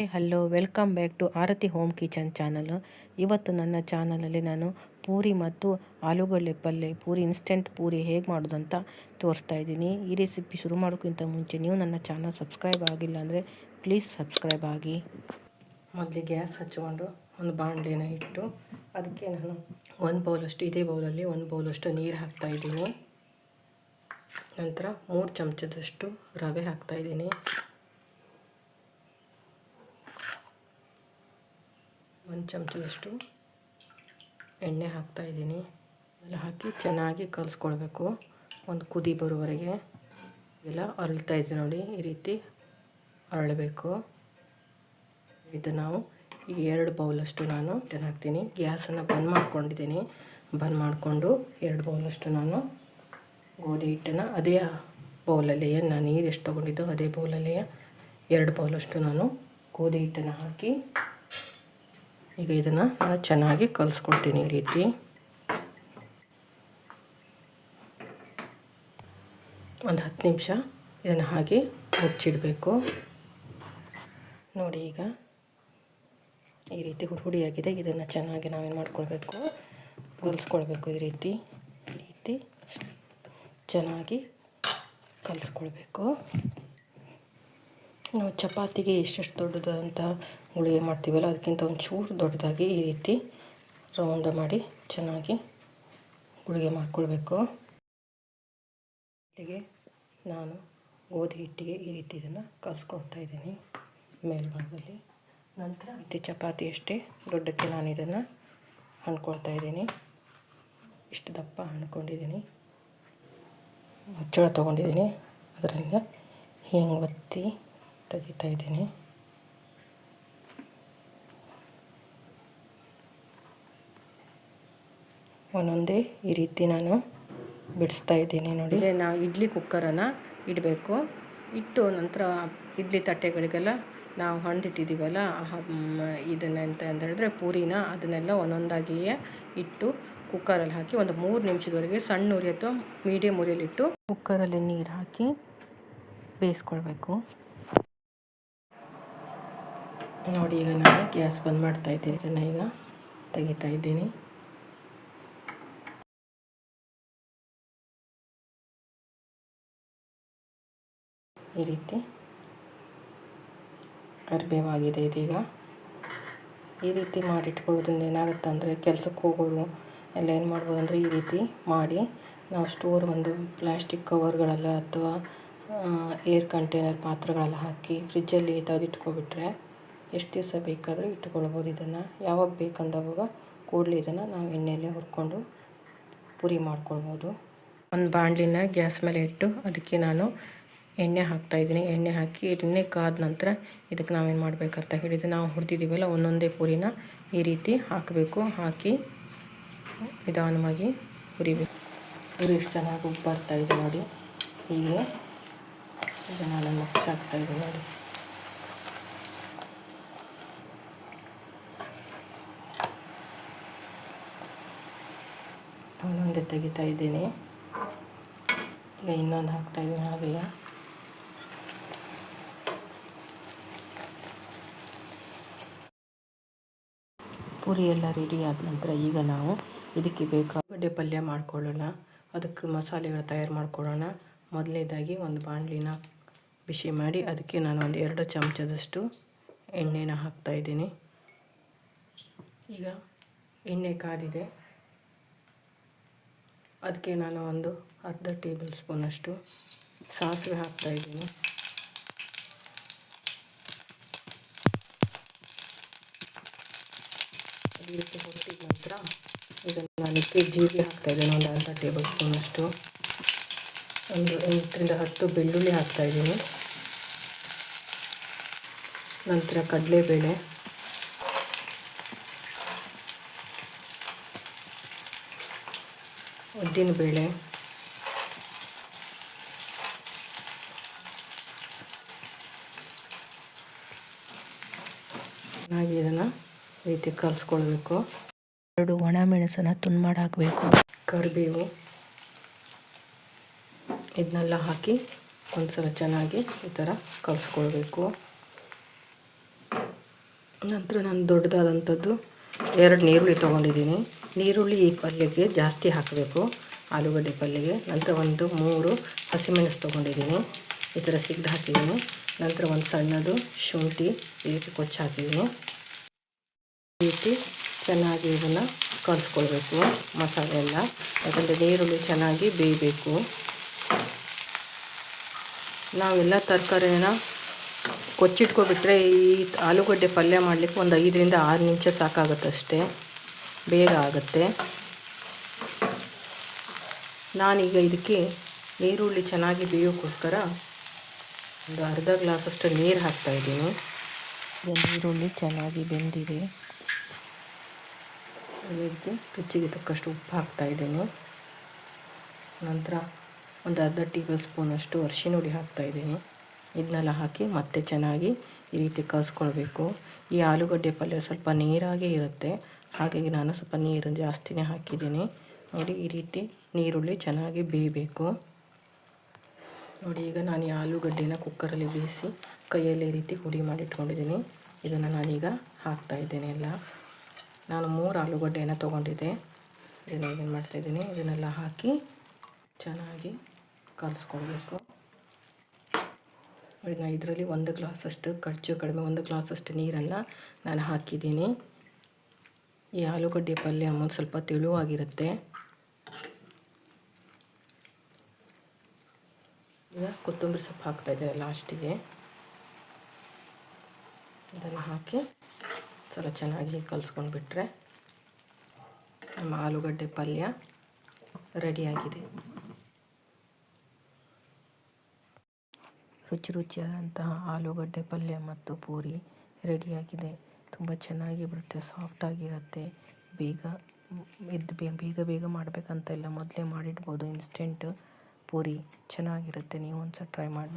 Hello welcome back to Aarathi home kitchen channel ಇವತ್ತು ನನ್ನ ಚಾನಲಲ್ಲಿ ನಾನು ಪೂರಿ ಮತ್ತು ಆಲೂಗಡ್ಡೆ ಪಲ್ಯ ಪೂರಿ ಇನ್ಸ್ಟೆಂಟ್ ಪೂರಿ ಹೇಗೆ ಮಾಡೋದು ಅಂತ ತೋರಿಸ್ತಾ ಇದ್ದೀನಿ. ಈ ರೆಸಿಪಿ ಶುರು ಮಾಡೋಕ್ಕಿಂತ ಮುಂಚೆ ನೀವು ನನ್ನ ಚಾನಲ್ ಸಬ್ಸ್ಕ್ರೈಬ್ ಆಗಿಲ್ಲ ಅಂದರೆ ಪ್ಲೀಸ್ ಸಬ್ಸ್ಕ್ರೈಬ್ ಆಗಿ. ಮೊದಲು ಗ್ಯಾಸ್ ಹಚ್ಕೊಂಡು ಒಂದು ಬಾಣಲೆನ ಇಟ್ಟು ಅದಕ್ಕೆ ನಾನು ಒಂದು ಬೌಲಷ್ಟು, ಇದೇ ಬೌಲಲ್ಲಿ ಒಂದು ಬೌಲಷ್ಟು ನೀರು ಹಾಕ್ತಾ ಇದ್ದೀನಿ. ನಂತರ ಮೂರು ಚಮಚದಷ್ಟು ರವೆ ಹಾಕ್ತಾ ಒಂದು ಚಮಚದಷ್ಟು ಎಣ್ಣೆ ಹಾಕ್ತಾಯಿದ್ದೀನಿ ಎಲ್ಲ ಹಾಕಿ ಚೆನ್ನಾಗಿ ಕಲಿಸ್ಕೊಳ್ಬೇಕು. ಒಂದು ಕುದಿ ಬರುವವರೆಗೆ ಎಲ್ಲ ಅರಳ್ತಾ ಇದೆ ನೋಡಿ, ಈ ರೀತಿ ಅರಳಬೇಕು. ಇದು ನಾವು ಈಗ ಎರಡು ಬೌಲಷ್ಟು ನಾನು ಟೆನ್ ಹಾಕ್ತೀನಿ. ಗ್ಯಾಸನ್ನು ಬಂದ್ ಮಾಡ್ಕೊಂಡಿದ್ದೀನಿ. ಬಂದ್ ಮಾಡಿಕೊಂಡು ಎರಡು ಬೌಲಷ್ಟು ನಾನು ಗೋಧಿ ಹಿಟ್ಟನ್ನು ಅದೇ ಬೌಲಲ್ಲಿ ನಾನು ನೀರು ಎಷ್ಟು ತೊಗೊಂಡಿದ್ದೋ ಅದೇ ಬೌಲಲ್ಲಿ ಎರಡು ಬೌಲಷ್ಟು ನಾನು ಗೋಧಿ ಹಿಟ್ಟನ್ನು ಹಾಕಿ ಈಗ ಇದನ್ನು ನಾನು ಚೆನ್ನಾಗಿ ಕಲಿಸ್ಕೊಳ್ತೀನಿ ಈ ರೀತಿ. ಒಂದು ಹತ್ತು ನಿಮಿಷ ಇದನ್ನು ಹಾಗೆ ಮುಚ್ಚಿಡಬೇಕು. ನೋಡಿ ಈಗ ಈ ರೀತಿ ಹುಡಿ ಹುಡಿಯಾಗಿದೆ ಇದನ್ನು ಚೆನ್ನಾಗಿ ನಾವೇನು ಮಾಡ್ಕೊಳ್ಬೇಕು? ಕಲಿಸ್ಕೊಳ್ಬೇಕು ಈ ರೀತಿ. ಈ ರೀತಿ ಚೆನ್ನಾಗಿ ಕಲಿಸ್ಕೊಳ್ಬೇಕು. ನಾವು ಚಪಾತಿಗೆ ಎಷ್ಟೆಷ್ಟು ದೊಡ್ಡದಂತ ಹೋಳಿಗೆ ಮಾಡ್ತೀವಲ್ಲ, ಅದಕ್ಕಿಂತ ಒಂದು ಚೂರು ದೊಡ್ಡದಾಗಿ ಈ ರೀತಿ ರೌಂಡ್ ಮಾಡಿ ಚೆನ್ನಾಗಿ ಗುಳಿಗೆ ಮಾಡ್ಕೊಳ್ಬೇಕು. ಇಲ್ಲಿಗೆ ನಾನು ಗೋಧಿ ಹಿಟ್ಟಿಗೆ ಈ ರೀತಿ ಇದನ್ನು ಕಲಿಸ್ಕೊಡ್ತಾ ಇದ್ದೀನಿ ಮೇಲ್ಭಾಗದಲ್ಲಿ. ನಂತರ ಮತ್ತು ಚಪಾತಿ ಅಷ್ಟೇ, ದೊಡ್ಡಕ್ಕೆ ನಾನು ಇದನ್ನು ಹಣ್ಕೊಳ್ತಾ ಇದ್ದೀನಿ. ಇಷ್ಟು ದಪ್ಪ ಹಣ್ಕೊಂಡಿದ್ದೀನಿ. ಮುಚ್ಚಳ ತೊಗೊಂಡಿದ್ದೀನಿ. ಅದರಿಂದ ಹಿಂಗೆ ಒತ್ತಿ ತೆಗಿತಾ ಇದ್ದೀನಿ. ಒಂದೊಂದೇ ಈ ರೀತಿ ನಾನು ಬಿಡಿಸ್ತಾ ಇದ್ದೀನಿ ನೋಡಿ. ನಾವು ಇಡ್ಲಿ ಕುಕ್ಕರನ್ನು ಇಡಬೇಕು. ಇಟ್ಟು ನಂತರ ಇಡ್ಲಿ ತಟ್ಟೆಗಳಿಗೆಲ್ಲ ನಾವು ಹಣ್ದಿಟ್ಟಿದ್ದೀವಲ್ಲ ಇದನ್ನು ಅಂತ ಅಂತ ಹೇಳಿದ್ರೆ ಪೂರಿನ ಅದನ್ನೆಲ್ಲ ಒಂದೊಂದಾಗಿಯೇ ಇಟ್ಟು ಕುಕ್ಕರಲ್ಲಿ ಹಾಕಿ ಒಂದು ಮೂರು ನಿಮಿಷದವರೆಗೆ ಸಣ್ಣ ಉರಿ ಅಥವಾ ಮೀಡಿಯಮ್ ಉರಿಯಲ್ಲಿಟ್ಟು ಕುಕ್ಕರಲ್ಲಿ ನೀರು ಹಾಕಿ ಬೇಯಿಸ್ಕೊಳ್ಬೇಕು. ನೋಡಿ ಈಗ ನಾನು ಗ್ಯಾಸ್ ಬಂದ್ ಮಾಡ್ತಾ ಇದ್ದೀನಿ, ಇದನ್ನು ಈಗ ತೆಗಿತಾ ಇದ್ದೀನಿ. ಈ ರೀತಿ ಅರ್ಬೇವಾಗಿದೆ ಇದೀಗ. ಈ ರೀತಿ ಮಾಡಿಟ್ಕೊಳ್ಳೋದ್ರಿಂದ ಏನಾಗುತ್ತೆ ಅಂದರೆ ಕೆಲಸಕ್ಕೆ ಹೋಗೋರು ಎಲ್ಲ ಏನು ಮಾಡ್ಬೋದು ಅಂದರೆ ಈ ರೀತಿ ಮಾಡಿ ನಾವು ಸ್ಟೋರ್ ಒಂದು ಪ್ಲ್ಯಾಸ್ಟಿಕ್ ಕವರ್ಗಳೆಲ್ಲ ಅಥವಾ ಏರ್ ಕಂಟೈನರ್ ಪಾತ್ರೆಗಳೆಲ್ಲ ಹಾಕಿ ಫ್ರಿಜ್ಜಲ್ಲಿ ತೆಗೆದಿಟ್ಕೊಬಿಟ್ರೆ ಎಷ್ಟು ದಿವಸ ಬೇಕಾದರೂ ಇಟ್ಕೊಳ್ಬೋದು ಇದನ್ನು. ಯಾವಾಗ ಬೇಕಂದವಾಗ ಕೂಡಲೇ ಇದನ್ನು ನಾವು ಎಣ್ಣೆಯಲ್ಲೇ ಹುರ್ಕೊಂಡು ಪುರಿ ಮಾಡ್ಕೊಳ್ಬೋದು. ಒಂದು ಬಾಣಲಿನ ಗ್ಯಾಸ್ ಮೇಲೆ ಇಟ್ಟು ಅದಕ್ಕೆ ನಾನು ಎಣ್ಣೆ ಹಾಕ್ತಾಯಿದ್ದೀನಿ ಎಣ್ಣೆ ಹಾಕಿ ಎಣ್ಣೆ ಕಾದ ನಂತರ ಇದಕ್ಕೆ ನಾವೇನು ಮಾಡಬೇಕಂತ ಹೇಳಿದರೆ ನಾವು ಹುರಿದಿದ್ದೀವಲ್ಲ ಒಂದೊಂದೇ ಪೂರಿನ ಈ ರೀತಿ ಹಾಕಬೇಕು. ಹಾಕಿ ನಿಧಾನವಾಗಿ ಹುರಿಬೇಕು. ಪೂರಿ ಎಷ್ಟು ಚೆನ್ನಾಗಿ ಉಪ್ಪು ಬರ್ತಾಯಿದೆ ನೋಡಿ. ಹೀಗೆ ಇದನ್ನು ನಾನು ಮುಚ್ಚಾಕ್ತಾಯಿದ್ದೀನಿ ನೋಡಿ. ಒಂದೊಂದೇ ತೆಗಿತಾ ಇದ್ದೀನಿ. ಈಗ ಇನ್ನೊಂದು ಹಾಕ್ತಾ ಇದ್ದೀನಿ. ಪೂರಿ ಎಲ್ಲ ರೆಡಿ ಆದ ನಂತರ ಈಗ ನಾವು ಇದಕ್ಕೆ ಬೇಕಾಗಡ್ಡೆ ಪಲ್ಯ ಮಾಡ್ಕೊಳ್ಳೋಣ. ಅದಕ್ಕೆ ಮಸಾಲೆಗಳು ತಯಾರು ಮಾಡ್ಕೊಳ್ಳೋಣ. ಮೊದಲನೇದಾಗಿ ಒಂದು ಬಾಣಲಿನ ಬಿಸಿ ಮಾಡಿ ಅದಕ್ಕೆ ನಾನು ಒಂದು ಎರಡು ಚಮಚದಷ್ಟು ಎಣ್ಣೆನ ಹಾಕ್ತಾಯಿದ್ದೀನಿ ಈಗ ಎಣ್ಣೆ ಕಾದಿದೆ. ಅದಕ್ಕೆ ನಾನು ಒಂದು ಅರ್ಧ ಟೇಬಲ್ ಸ್ಪೂನಷ್ಟು ಸಾಸಿವೆ ಹಾಕ್ತಾಯಿದ್ದೀನಿ ಇದಕ್ಕೆ ಹೊಟ್ಟಿದ ನಂತರ ಇದನ್ನು ನಾನು ಇದಕ್ಕೆ ಜೀರಿಗೆ ಹಾಕ್ತಾಯಿದ್ದೀನಿ ಒಂದು ಅರ್ಧ ಟೇಬಲ್ ಸ್ಪೂನಷ್ಟು ಒಂದು ಎಂಟರಿಂದ ಹತ್ತು ಬೆಳ್ಳುಳ್ಳಿ ಹಾಕ್ತಾಯಿದ್ದೀನಿ ನಂತರ ಕಡಲೆಬೇಳೆ. ಉದ್ದಿನಬೇಳೆ. ಚೆನ್ನಾಗಿ ಇದನ್ನು ರೀತಿ ಕಲಿಸ್ಕೊಳ್ಬೇಕು. ಎರಡು ಒಣ ಮೆಣಸನ್ನು ತುಂಡು ಮಾಡಿ ಹಾಕಬೇಕು ಕರಿಬೇವು ಇದನ್ನೆಲ್ಲ ಹಾಕಿ ಒಂದ್ಸಲ ಚೆನ್ನಾಗಿ ಈ ಥರ ಕಲಿಸ್ಕೊಳ್ಬೇಕು. ನಂತರ ನಾನು ದೊಡ್ಡದಾದಂಥದ್ದು ಎರಡು ನೀರುಳ್ಳಿ ತೊಗೊಂಡಿದ್ದೀನಿ. ನೀರುಳ್ಳಿ ಈ ಪಲ್ಯಕ್ಕೆ ಜಾಸ್ತಿ ಹಾಕಬೇಕು. ಆಲೂಗಡ್ಡೆ ಪಲ್ಯಗೆ. ನಂತರ ಒಂದು ಮೂರು ಹಸಿಮೆಣಸು ತೊಗೊಂಡಿದ್ದೀನಿ. ಈ ಥರ ಸಿಗ್ದು ಹಾಕಿದ್ದೀನಿ. ನಂತರ ಒಂದು ಸಣ್ಣದು ಶುಂಠಿ ಈ ರೀತಿ ಕೊಚ್ಚಿ ಹಾಕಿದ್ದೀನಿ. ಈ ರೀತಿ ಚೆನ್ನಾಗಿ ಇದನ್ನು ಕಲಿಸ್ಕೊಳ್ಬೇಕು, ಮಸಾಲೆ ಎಲ್ಲ. ಯಾಕಂದರೆ ನೀರುಳ್ಳಿ ಚೆನ್ನಾಗಿ ಬೇಯಬೇಕು. ನಾವೆಲ್ಲ ತರಕಾರಿನ ಕೊಚ್ಚಿಟ್ಕೊಬಿಟ್ರೆ ಈ ಆಲೂಗಡ್ಡೆ ಪಲ್ಯ ಮಾಡಲಿಕ್ಕೆ ಒಂದು ಐದರಿಂದ ಆರು ನಿಮಿಷ ಸಾಕಾಗುತ್ತಷ್ಟೇ. ಬೇಗ ಆಗುತ್ತೆ. ನಾನೀಗ ಇದಕ್ಕೆ ನೀರುಳ್ಳಿ ಚೆನ್ನಾಗಿ ಬೇಯೋಕ್ಕೋಸ್ಕರ ಒಂದು ಅರ್ಧ ಗ್ಲಾಸಷ್ಟು ನೀರು ಹಾಕ್ತಾಯಿದ್ದೀನಿ ನೀರುಳ್ಳಿ ಚೆನ್ನಾಗಿ ಬೆಂದಿದೆ. ಇದಕ್ಕೆ ರುಚಿಗೆ ತಕ್ಕಷ್ಟು ಉಪ್ಪು ಹಾಕ್ತಾಯಿದ್ದೀನಿ ನಂತರ ಒಂದು ಅರ್ಧ ಟೇಬಲ್ ಸ್ಪೂನಷ್ಟು ಅರಿಶಿನ ಹುಡಿ ಹಾಕ್ತಾಯಿದ್ದೀನಿ ಇದನ್ನೆಲ್ಲ ಹಾಕಿ ಮತ್ತೆ ಚೆನ್ನಾಗಿ ಈ ರೀತಿ ಕಲಿಸ್ಕೊಳ್ಬೇಕು. ಈ ಆಲೂಗಡ್ಡೆ ಪಲ್ಯ ಸ್ವಲ್ಪ ನೀರಾಗೇ ಇರುತ್ತೆ. ಹಾಗಾಗಿ ನಾನು ಸ್ವಲ್ಪ ನೀರು ಜಾಸ್ತಿನೇ ಹಾಕಿದ್ದೀನಿ. ನೋಡಿ, ಈ ರೀತಿ ನೀರುಳ್ಳಿ ಚೆನ್ನಾಗಿ ಬೇಯಬೇಕು. ನೋಡಿ, ಈಗ ನಾನು ಈ ಆಲೂಗಡ್ಡೆನ ಕುಕ್ಕರಲ್ಲಿ ಬೇಯಿಸಿ ಕೈಯಲ್ಲಿ ಈ ರೀತಿ ಹುಡಿ ಮಾಡಿಟ್ಕೊಂಡಿದ್ದೀನಿ ಇದನ್ನು ನಾನೀಗ ಹಾಕ್ತಾಯಿದ್ದೇನೆ ಎಲ್ಲ. ನಾನು ಮೂರು ಆಲೂಗಡ್ಡೆಯನ್ನು ತೊಗೊಂಡಿದ್ದೆ. ಇದನ್ನು ಏನು ಮಾಡ್ತಾಯಿದ್ದೀನಿ ಇದನ್ನೆಲ್ಲ ಹಾಕಿ ಚೆನ್ನಾಗಿ ಕಲಿಸ್ಕೊಳ್ಬೇಕು ನಾನು ಇದರಲ್ಲಿ ಒಂದು ಗ್ಲಾಸಷ್ಟು ಖರ್ಚು ಕಡಿಮೆ, ಒಂದು ಗ್ಲಾಸಷ್ಟು ನೀರನ್ನು ನಾನು ಹಾಕಿದ್ದೀನಿ. ಈ ಆಲೂಗಡ್ಡೆ ಪಲ್ಯ ಒಂದು ಸ್ವಲ್ಪ ತೆಳುವಾಗಿರುತ್ತೆ. ಈಗ ಕೊತ್ತಂಬರಿ ಸೊಪ್ಪು ಹಾಕ್ತಾಯಿದ್ದೆ ಲಾಸ್ಟಿಗೆ. ಇದನ್ನು ಹಾಕಿ ಸ್ವಲ್ಪ ಚೆನ್ನಾಗಿ ಕಲಿಸ್ಕೊಂಡ್ಬಿಟ್ರೆ ನಮ್ಮ ಆಲೂಗಡ್ಡೆ ಪಲ್ಯ ರೆಡಿಯಾಗಿದೆ. ರುಚಿ ರುಚಿಯಾದಂತಹ ಆಲೂಗಡ್ಡೆ ಪಲ್ಯ ಮತ್ತು ಪೂರಿ ರೆಡಿಯಾಗಿದೆ. ತುಂಬ ಚೆನ್ನಾಗಿ ಬರುತ್ತೆ ಸಾಫ್ಟಾಗಿರುತ್ತೆ ಬೇಗ ಇದು ಬೇಗ ಬೇಗ ಮಾಡಬೇಕಂತ ಇಲ್ಲ, ಮೊದಲೇ ಮಾಡಿಡ್ಬೋದು ಇನ್ಸ್ಟೆಂಟ್ ಪೂರಿ ಚೆನ್ನಾಗಿರುತ್ತೆ. ನೀವು ಒಂದು ಟ್ರೈ ಮಾಡಿ